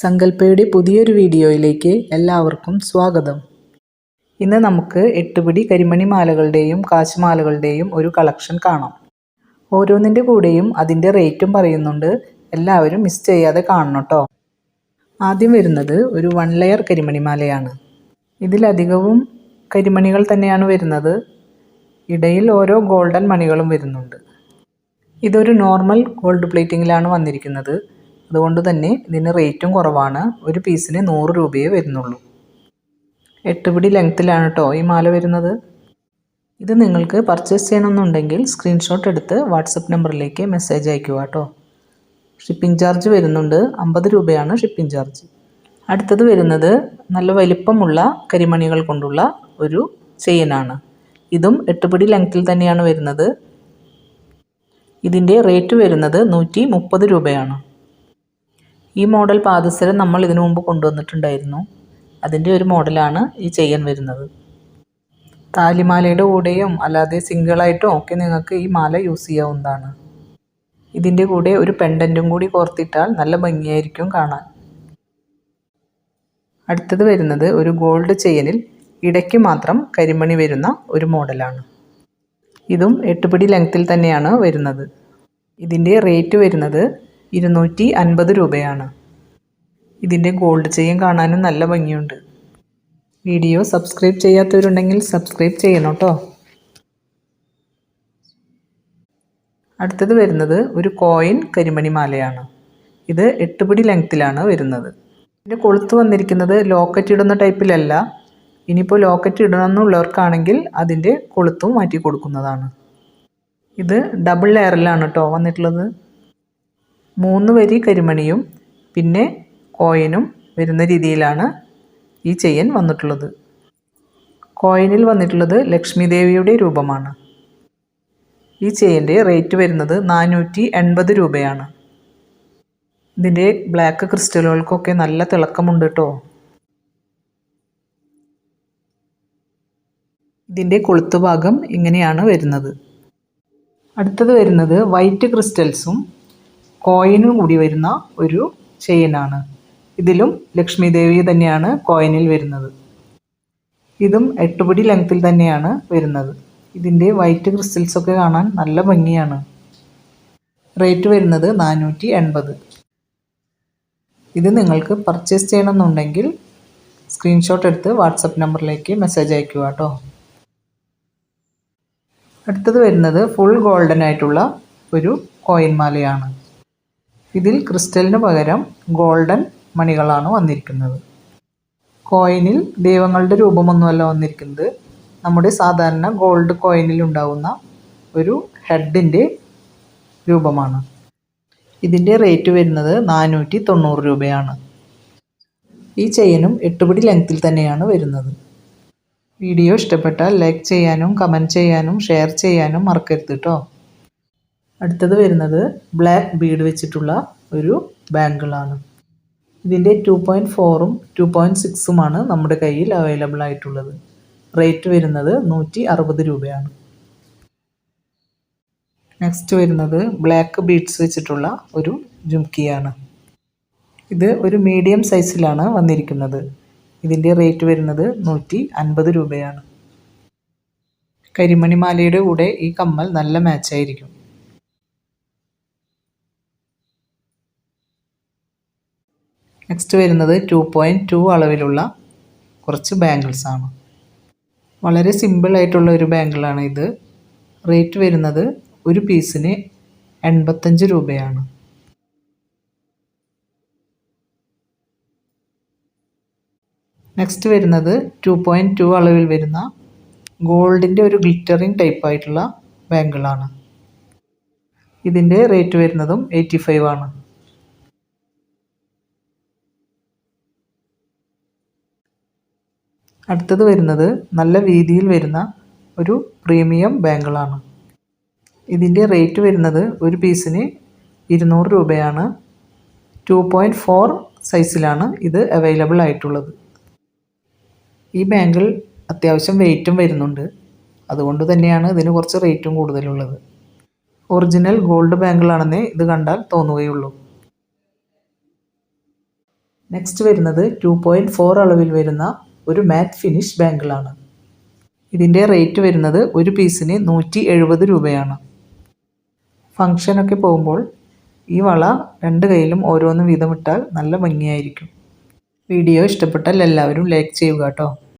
സങ്കല്പയുടെ പുതിയൊരു വീഡിയോയിലേക്ക് എല്ലാവർക്കും സ്വാഗതം. ഇന്ന് നമുക്ക് എട്ടുപിടി കരിമണി മാലകളുടെയും കാശുമാലകളുടെയും ഒരു കളക്ഷൻ കാണാം. ഓരോന്നിന്റെ കൂടെയും അതിന്റെ റേറ്റും പറയുന്നുണ്ട്. എല്ലാവരും മിസ് ചെയ്യാതെ കാണണം കേട്ടോ ആദ്യം വരുന്നത് ഒരു വൺ ലെയർ കരിമണി മാലയാണ്. ഇതിലധികവും കരിമണികൾ തന്നെയാണ് വരുന്നത്. ഇടയിൽ ഓരോ ഗോൾഡൻ മണികളും വരുന്നുണ്ട്. ഇതൊരു നോർമൽ ഗോൾഡ് പ്ലേറ്റിങ്ങിലാണ് വന്നിരിക്കുന്നത്. അതുകൊണ്ട് തന്നെ ഇതിന് റേറ്റും കുറവാണ്. ഒരു പീസിന് നൂറ് രൂപയേ വരുന്നുള്ളൂ. എട്ട് പിടി ലെങ്ത്തിലാണ് കേട്ടോ ഈ മാല വരുന്നത്. ഇത് നിങ്ങൾക്ക് പർച്ചേസ് ചെയ്യണമെന്നുണ്ടെങ്കിൽ സ്ക്രീൻഷോട്ട് എടുത്ത് വാട്സപ്പ് നമ്പറിലേക്ക് മെസ്സേജ് അയക്കുക കേട്ടോ ഷിപ്പിംഗ് ചാർജ് വരുന്നുണ്ട്. അമ്പത് രൂപയാണ് ഷിപ്പിംഗ് ചാർജ് അടുത്തത് വരുന്നത് നല്ല വലിപ്പമുള്ള കരിമണികൾ കൊണ്ടുള്ള ഒരു ചെയിനാണ് ഇതും എട്ടുപിടി ലെങ്ത്തിൽ തന്നെയാണ് വരുന്നത്. ഇതിന്റെ റേറ്റ് വരുന്നത് നൂറ്റി മുപ്പത് രൂപയാണ്. ഈ മോഡൽ പാദസരം നമ്മൾ ഇതിനു മുമ്പ് കൊണ്ടുവന്നിട്ടുണ്ടായിരുന്നു. അതിന്റെ ഒരു മോഡലാണ് ഈ ചെയ്യാൻ വരുന്നത്. താലിമാലയുടെ കൂടെയും അല്ലാതെ സിംഗിളായിട്ടും ഒക്കെ നിങ്ങൾക്ക് ഈ മാല യൂസ് ചെയ്യാവുന്നതാണ്. ഇതിന്റെ കൂടെ ഒരു പെൻഡന്റും കൂടി കോർത്തിട്ടാൽ നല്ല ഭംഗിയായിരിക്കും കാണാൻ. അടുത്തത് വരുന്നത് ഒരു ഗോൾഡ് ചെയിനിൽ ഇടയ്ക്ക് മാത്രം കരിമണി വരുന്ന ഒരു മോഡലാണ്. ഇതും എട്ടുപിടി ലെങ്ത്തിൽ തന്നെയാണ് വരുന്നത്. ഇതിന്റെ റേറ്റ് വരുന്നത് ഇരുന്നൂറ്റി അൻപത് രൂപയാണ്. ഇതിന്റെ ഗോൾഡ് ചെയിൻ കാണാനും നല്ല ഭംഗിയുണ്ട്. വീഡിയോ സബ്സ്ക്രൈബ് ചെയ്യാത്തവരുണ്ടെങ്കിൽ സബ്സ്ക്രൈബ് ചെയ്യണം കേട്ടോ. അടുത്തത് വരുന്നത് ഒരു കോയിൻ കരിമണി മാലയാണ് ഇത് എട്ടുപിടി ലെങ്ത്തിലാണ് വരുന്നത്. ഇതിന്റെ കൊളുത്ത് വന്നിരിക്കുന്നത് ലോക്കറ്റ് ഇടുന്ന ടൈപ്പിലല്ല. ഇനിയിപ്പോൾ ലോക്കറ്റ് ഇടണമെന്നുള്ളവർക്കാണെങ്കിൽ അതിന്റെ കൊളുത്തും മാറ്റി കൊടുക്കുന്നതാണ്. ഇത് ഡബിൾ ലെയറിലാണ് കേട്ടോ വന്നിട്ടുള്ളത്. മൂന്ന് വരി കരിമണിയും പിന്നെ കോയിനും വരുന്ന രീതിയിലാണ് ഈ ചെയിൻ വന്നിട്ടുള്ളത്. കോയിനിൽ വന്നിട്ടുള്ളത് ലക്ഷ്മി ദേവിയുടെ രൂപമാണ്. ഈ ചെയിന്റെ റേറ്റ് വരുന്നത് നാനൂറ്റി എൺപത് രൂപയാണ്. ഇതിന്റെ ബ്ലാക്ക് ക്രിസ്റ്റലുകൾക്കൊക്കെ നല്ല തിളക്കമുണ്ട് കേട്ടോ. ഇതിന്റെ കൊളുത്തുഭാഗം ഇങ്ങനെയാണ് വരുന്നത്. അടുത്തത് വരുന്നത് വൈറ്റ് ക്രിസ്റ്റൽസും കോയിനും കൂടി വരുന്ന ഒരു ചെയിനാണ് ഇതിലും ലക്ഷ്മി ദേവി തന്നെയാണ് കോയിനിൽ വരുന്നത്. ഇതും എട്ടുപിടി ലെങ്ത്തിൽ തന്നെയാണ് വരുന്നത്. ഇതിന്റെ വൈറ്റ് ക്രിസ്റ്റൽസ് ഒക്കെ കാണാൻ നല്ല ഭംഗിയാണ്. റേറ്റ് വരുന്നത് നാനൂറ്റി എൺപത് ഇത് നിങ്ങൾക്ക് പർച്ചേസ് ചെയ്യണമെന്നുണ്ടെങ്കിൽ സ്ക്രീൻഷോട്ട് എടുത്ത് വാട്സപ്പ് നമ്പറിലേക്ക് മെസ്സേജ് അയക്കുക കേട്ടോ. അടുത്തത് വരുന്നത് ഫുൾ ഗോൾഡൻ ആയിട്ടുള്ള ഒരു കോയിൻ മാലയാണ്. ഇതിൽ ക്രിസ്റ്റലിന് പകരം ഗോൾഡൻ മണികളാണ് വന്നിരിക്കുന്നത്. കോയിനിൽ ദൈവങ്ങളുടെ രൂപമൊന്നുമല്ല വന്നിരിക്കുന്നത്. നമ്മുടെ സാധാരണ ഗോൾഡ് കോയിനിൽ ഉണ്ടാവുന്ന ഒരു ഹെഡിന്റെ രൂപമാണ്. ഇതിന്റെ റേറ്റ് വരുന്നത് നാനൂറ്റി തൊണ്ണൂറ് രൂപയാണ്. ഈ ചെയിനും എട്ടുപിടി ലെങ്ത്തിൽ തന്നെയാണ് വരുന്നത്. വീഡിയോ ഇഷ്ടപ്പെട്ടാൽ ലൈക്ക് ചെയ്യാനും കമന്റ് ചെയ്യാനും ഷെയർ ചെയ്യാനും മറക്കരുത് കേട്ടോ. അടുത്തത് വരുന്നത് ബ്ലാക്ക് ബീഡ് വെച്ചിട്ടുള്ള ഒരു ബാങ്കിളാണ് ഇതിന്റെ ടു പോയിന്റ് ഫോറും ടു പോയിന്റ് സിക്സുമാണ് നമ്മുടെ കയ്യിൽ അവൈലബിൾ ആയിട്ടുള്ളത്. റേറ്റ് വരുന്നത് നൂറ്റി അറുപത് രൂപയാണ്. നെക്സ്റ്റ് വരുന്നത് ബ്ലാക്ക് ബീഡ്സ് വെച്ചിട്ടുള്ള ഒരു ജുംക്കിയാണ്. ഇത് ഒരു മീഡിയം സൈസിലാണ് വന്നിരിക്കുന്നത്. ഇതിന്റെ റേറ്റ് വരുന്നത് നൂറ്റി അൻപത് രൂപയാണ്. കരിമണിമാലയുടെ കൂടെ ഈ കമ്മൽ നല്ല മാച്ചായിരിക്കും നെക്സ്റ്റ് വരുന്നത് ടു പോയിന്റ് ടു അളവിലുള്ള കുറച്ച് ബാങ്കിൾസാണ് വളരെ സിമ്പിളായിട്ടുള്ള ഒരു ബാങ്കിളാണ് ഇത്. റേറ്റ് വരുന്നത് ഒരു പീസിന് എൺപത്തഞ്ച് രൂപയാണ്. നെക്സ്റ്റ് വരുന്നത് ടു പോയിന്റ് ടു അളവിൽ വരുന്ന ഗോൾഡിന്റെ ഒരു ഗ്ലിറ്ററിങ് ടൈപ്പ് ആയിട്ടുള്ള ബാങ്കിളാണ് ഇതിന്റെ റേറ്റ് വരുന്നതും എയ്റ്റി ഫൈവ് ആണ്. അടുത്തത് വരുന്നത് നല്ല വീതിയിൽ വരുന്ന ഒരു പ്രീമിയം ബാങ്കിളാണ്. ഇതിന്റെ റേറ്റ് വരുന്നത് ഒരു പീസിന് ഇരുന്നൂറ് രൂപയാണ്. ടു പോയിന്റ് ഫോർ സൈസിലാണ് ഇത് അവൈലബിൾ ആയിട്ടുള്ളത്. ഈ ബാങ്കിൾ അത്യാവശ്യം വെയിറ്റും വരുന്നുണ്ട്. അതുകൊണ്ട് തന്നെയാണ് ഇതിന് കുറച്ച് റേറ്റും കൂടുതലുള്ളത്. ഒറിജിനൽ ഗോൾഡ് ബാങ്കിളാണെന്നേ ഇത് കണ്ടാൽ തോന്നുകയുള്ളൂ. നെക്സ്റ്റ് വരുന്നത് ടു പോയിന്റ് ഫോർ അളവിൽ വരുന്ന ഒരു മാറ്റ് ഫിനിഷ് ബാങ്കിളാണ് ഇതിന്റെ റേറ്റ് വരുന്നത് ഒരു പീസിന് നൂറ്റി എഴുപത് രൂപയാണ്. ഫങ്ഷനൊക്കെ പോകുമ്പോൾ ഈ വള രണ്ട് കയ്യിലും ഓരോന്നും വീതം ഇട്ടാൽ നല്ല ഭംഗിയായിരിക്കും. വീഡിയോ ഇഷ്ടപ്പെട്ടാൽ എല്ലാവരും ലൈക്ക് ചെയ്യുക കേട്ടോ.